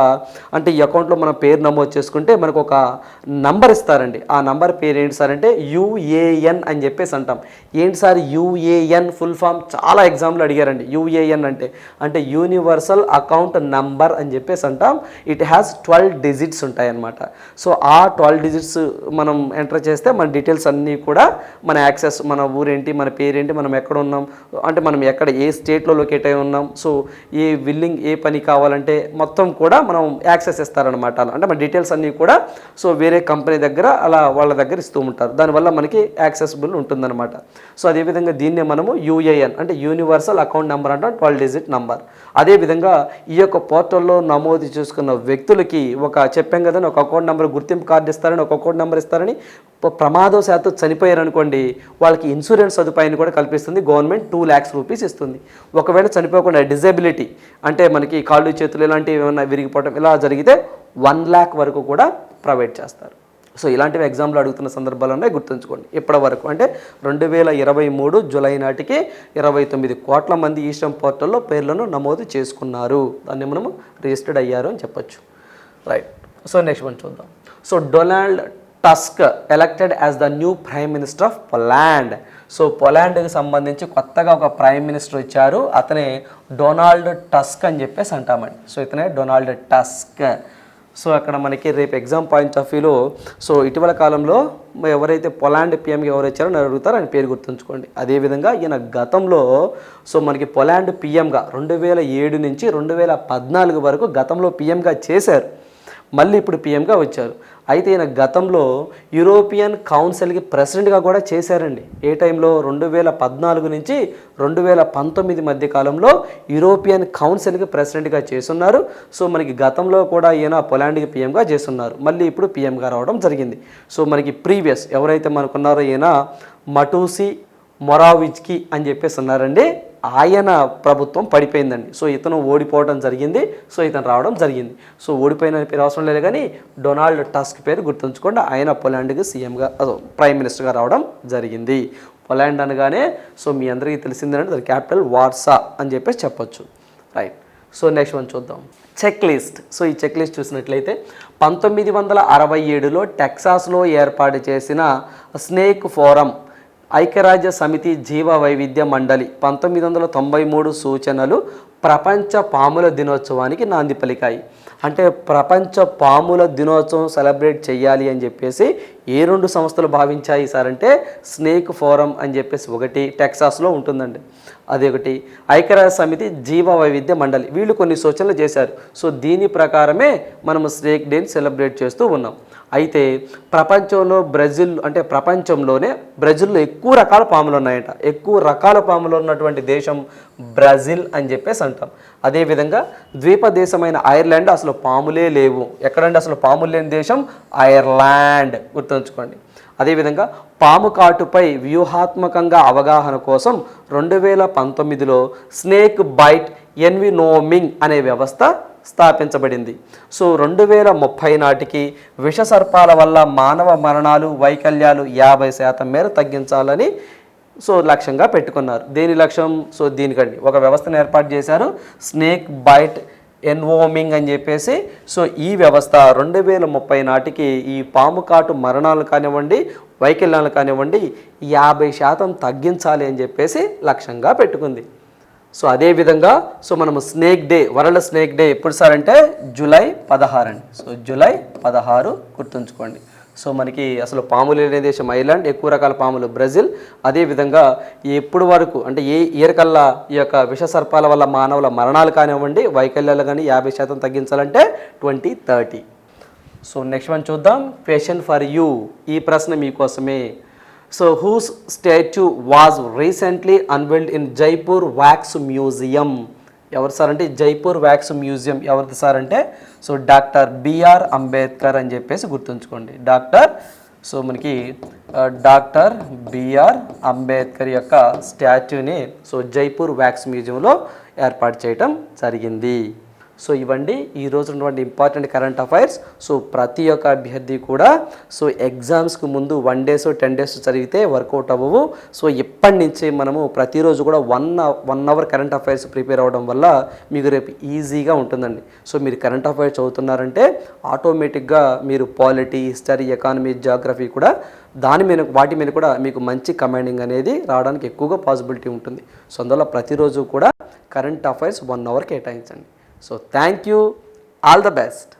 అంటే ఈ అకౌంట్లో మన పేరు నమోదు చేసుకుంటే మనకు ఒక నంబర్ ఇస్తారండి. ఆ నంబర్ పేరు ఏంటి సార్ అంటే యుఏఎన్ అని చెప్పేసి అంటాం. ఏంటి సార్? యుఏఎన్ ఫుల్ ఫామ్ చాలా ఎగ్జామ్లు అడిగారండి. యుఏఎన్ అంటే అంటే యూనివర్సల్ అకౌంట్ నంబర్ అని చెప్పేసి అంటాం. ఇట్ హ్యాస్ ట్వెల్వ్ డిజిట్స్ ఉంటాయి అన్నమాట సో ఆ ట్వెల్వ్ డిజిట్స్ మనం ఎంటర్ చేస్తే మన డీటెయిల్స్ అన్నీ కూడా మన యాక్సెస్ మన ఊరేంటి మన పేరేంటి మనం ఎక్కడ ఉన్నాం అంటే మనం ఎక్కడ ఏ స్టేట్లో లొకేట్ అయి ఉన్నాం. సో ఏ విల్లింగ్ ఏ పని కావాలంటే మొత్తం కూడా మనం యాక్సెస్ ఇస్తారనమాట అంటే మన డీటెయిల్స్ అన్నీ కూడా సో వేరే కంపెనీ దగ్గర అలా వాళ్ళ దగ్గర ఇస్తూ ఉంటారు. దానివల్ల మనకి యాక్సెసిబుల్ ఉంటుందన్నమాట. సో అదేవిధంగా దీన్నే మనము యూఏఎన్ అంటే యూనివర్సల్ అకౌంట్ నెంబర్ అంటాం ట్వెల్వ్ డిజిట్ నంబర్. అదేవిధంగా ఈ యొక్క పోర్టల్లో నమోదు చేసుకున్న వ్యక్తులకి ఒక చెప్పాం కదండి ఒక అకౌంట్ నెంబర్ గుర్తింపు కార్డు ఇస్తారని ఒక అకౌంట్ నెంబర్ ఇస్తారని ప్రమాదం శాతం చనిపోయారు అనుకోండి వాళ్ళకి ఇన్సూరెన్స్ సదుపాయాన్ని కూడా కల్పిస్తుంది గవర్నమెంట్ టూ ల్యాక్స్ రూపీస్ ఇస్తుంది. ఒకవేళ చనిపోకుండా డిజబిలిటీ అంటే మనకి కాళ్ళు చేతులు ఇలాంటివి ఏమైనా విరిగిపోవడం ఇలా జరిగితే వన్ ల్యాక్ వరకు కూడా ప్రొవైడ్ చేస్తారు. సో ఇలాంటివి ఎగ్జామ్లు అడుగుతున్న సందర్భాలు గుర్తుంచుకోండి. ఇప్పటి వరకు అంటే రెండు వేల ఇరవై మూడు జూలై నాటికి ఇరవై తొమ్మిది కోట్ల మంది ఈస్టర్న్ పోర్టల్లో పేర్లను నమోదు చేసుకున్నారు. దాన్ని మనము రిజిస్టర్డ్ అయ్యారు అని చెప్పొచ్చు. రైట్. సో నెక్స్ట్ వన్ చూద్దాం. So Donald Tusk elected as the new prime minister of Poland. So పొలాండ్కి సంబంధించి కొత్తగా ఒక ప్రైమ్ మినిస్టర్ వచ్చారు అతనే డొనాల్డ్ టస్క్ అని చెప్పేసి అంటామండి. సో ఇతనే డొనాల్డ్ టస్క్. సో అక్కడ మనకి రేపు ఎగ్జామ్ పాయింట్ ఆఫ్ వ్యూలో సో ఇటీవల కాలంలో ఎవరైతే పొలాండ్ పిఎంకి ఎవరు వచ్చారో అని అడుగుతారో ఆయన పేరు గుర్తుంచుకోండి. అదేవిధంగా ఈయన గతంలో సో మనకి పొలాండ్ పిఎంగా రెండు వేల ఏడు నుంచి రెండు వేల పద్నాలుగు వరకు గతంలో పిఎంగా చేశారు. మళ్ళీ ఇప్పుడు పిఎంగా వచ్చారు. అయితే ఈయన గతంలో యూరోపియన్ కౌన్సిల్కి ప్రెసిడెంట్గా కూడా చేశారండి. ఏ టైంలో రెండు వేల పద్నాలుగు నుంచి రెండు వేల పంతొమ్మిది మధ్య కాలంలో యూరోపియన్ కౌన్సిల్కి ప్రెసిడెంట్గా చేస్తున్నారు. సో మనకి గతంలో కూడా ఈయన పొలాండ్కి పిఎంగా చేస్తున్నారు. మళ్ళీ ఇప్పుడు పిఎంగా రావడం జరిగింది. సో మనకి ప్రీవియస్ ఎవరైతే మనకున్నారో ఈయన మటూసి మొరావిజ్కి అని చెప్పేసి ఉన్నారండి. ఆయన ప్రభుత్వం పడిపోయిందండి. సో ఇతను ఓడిపోవడం జరిగింది. సో ఇతను రావడం జరిగింది. సో ఓడిపోయిన పేరు అవసరం లేదు కానీ డొనాల్డ్ టస్క్ పేరు గుర్తుంచుకోండి. ఆయన పొలాండ్కి సీఎంగా అదో ప్రైమ్ మినిస్టర్గా రావడం జరిగింది. పొలాండ్ అనగానే సో మీ అందరికీ తెలిసిందేనంటే దాని క్యాపిటల్ వార్సా అని చెప్పేసి చెప్పొచ్చు. రైట్. సో నెక్స్ట్ వన్ చూద్దాం. చెక్ లిస్ట్ సో ఈ చెక్ లిస్ట్ చూసినట్లయితే పంతొమ్మిది వందల అరవై ఏడులో టెక్సాస్లో ఏర్పాటు చేసిన స్నేక్ ఫోరం ఐక్యరాజ్య సమితి జీవ వైవిధ్య మండలి పంతొమ్మిది వందల తొంభై మూడు సూచనలు ప్రపంచ పాముల దినోత్సవానికి నాంది పలికాయి. అంటే ప్రపంచ పాముల దినోత్సవం సెలబ్రేట్ చేయాలి అని చెప్పేసి ఏ రెండు సంస్థలు భావించాయి సార్ అంటే స్నేక్ ఫోరం అని చెప్పేసి ఒకటి టెక్సాస్లో ఉంటుందండి. అది ఒకటి ఐక్యరాజ్య సమితి జీవ వైవిధ్య మండలి. వీళ్ళు కొన్ని సూచనలు చేశారు. సో దీని ప్రకారమే మనం స్నేక్ డేని సెలబ్రేట్ చేస్తూ ఉన్నాం. అయితే ప్రపంచంలో బ్రెజిల్ అంటే ప్రపంచంలోనే బ్రెజిల్లో ఎక్కువ రకాల పాములు ఉన్నాయట. ఎక్కువ రకాల పాములు ఉన్నటువంటి దేశం బ్రెజిల్ అని చెప్పేసి అంటాం. అదేవిధంగా ద్వీప దేశమైన ఐర్లాండ్ అసలు పాములే లేవు. ఎక్కడంటే అసలు పాములు లేని దేశం? ఐర్లాండ్. గుర్తుంచుకోండి. అదేవిధంగా పాము కాటుపై వ్యూహాత్మకంగా అవగాహన కోసం రెండు వేల పంతొమ్మిదిలో స్నేక్ బైట్ ఎన్వినోమింగ్ అనే వ్యవస్థ స్థాపించబడింది. సో రెండు వేల ముప్పై నాటికి విష సర్పాల వల్ల మానవ మరణాలు వైకల్యాలు యాభై శాతం మేర తగ్గించాలని సో లక్ష్యంగా పెట్టుకున్నారు. దేని లక్ష్యం? సో దీనికండి. ఒక వ్యవస్థను ఏర్పాటు చేశారు. స్నేక్ బైట్ ఎన్వోమింగ్ అని చెప్పేసి సో ఈ వ్యవస్థ రెండు వేల ముప్పై నాటికి ఈ పాము కాటు మరణాలు కానివ్వండి వైకల్యాలు కానివ్వండి యాభై శాతం తగ్గించాలి అని చెప్పేసి లక్ష్యంగా పెట్టుకుంది. సో అదే విధంగా సో మనము snake day world snake day ఎప్పుడు సార్ అంటే జూలై పదహారు అండి. సో జూలై పదహారు గుర్తుంచుకోండి. సో మనకి అసలు పాములు లేని దేశం ఐర్లాండ్ ఎక్కువ రకాల పాములు బ్రెజిల్ అదేవిధంగా ఎప్పుడు వరకు అంటే ఏ ఇయర్ కల్లా ఈ యొక్క విష సర్పాల వల్ల మానవుల మరణాలు కానివ్వండి వైకల్యాలు కానీ యాభై శాతం తగ్గించాలంటే twenty thirty. So next one చూద్దాం క్వశ్చన్ ఫర్ యూ ఈ ప్రశ్న మీకోసమే so whose statue was recently unveiled in Jaipur wax museum ఎవరు సార్ అంటే? జైపూర్ వ్యాక్స్ మ్యూజియం ఎవరిది సార్ అంటే? So doctor B R Ambedkar అని చెప్పేసి గుర్తుంచుకోండి. డాక్టర్ సో మనకి డాక్టర్ బిఆర్ అంబేద్కర్ యొక్క స్టాచ్యూని సో జైపూర్ వ్యాక్స్ మ్యూజియంలో ఏర్పాటు చేయటం జరిగింది. సో ఇవ్వండి. ఈ రోజు ఉన్నటువంటి ఇంపార్టెంట్ కరెంట్ అఫైర్స్ సో ప్రతి ఒక్క అభ్యర్థి కూడా సో ఎగ్జామ్స్కి ముందు వన్ డేస్ టెన్ డేస్ చదివితే వర్కౌట్ అవ్వవు. సో ఇప్పటి నుంచి మనము ప్రతిరోజు కూడా one one hour current affairs prepare అవ్వడం వల్ల మీకు రేపు ఈజీగా ఉంటుందండి. సో మీరు కరెంట్ అఫైర్స్ చదువుతున్నారంటే ఆటోమేటిక్గా మీరు పాలిటీ హిస్టరీ ఎకానమీ జాగ్రఫీ కూడా దాని మీద వాటి మీద కూడా మీకు మంచి కమాండింగ్ అనేది రావడానికి ఎక్కువగా పాసిబిలిటీ ఉంటుంది. సో అందువల్ల ప్రతిరోజు కూడా కరెంట్ అఫైర్స్ వన్ అవర్ కేటాయించండి. So thank you all the best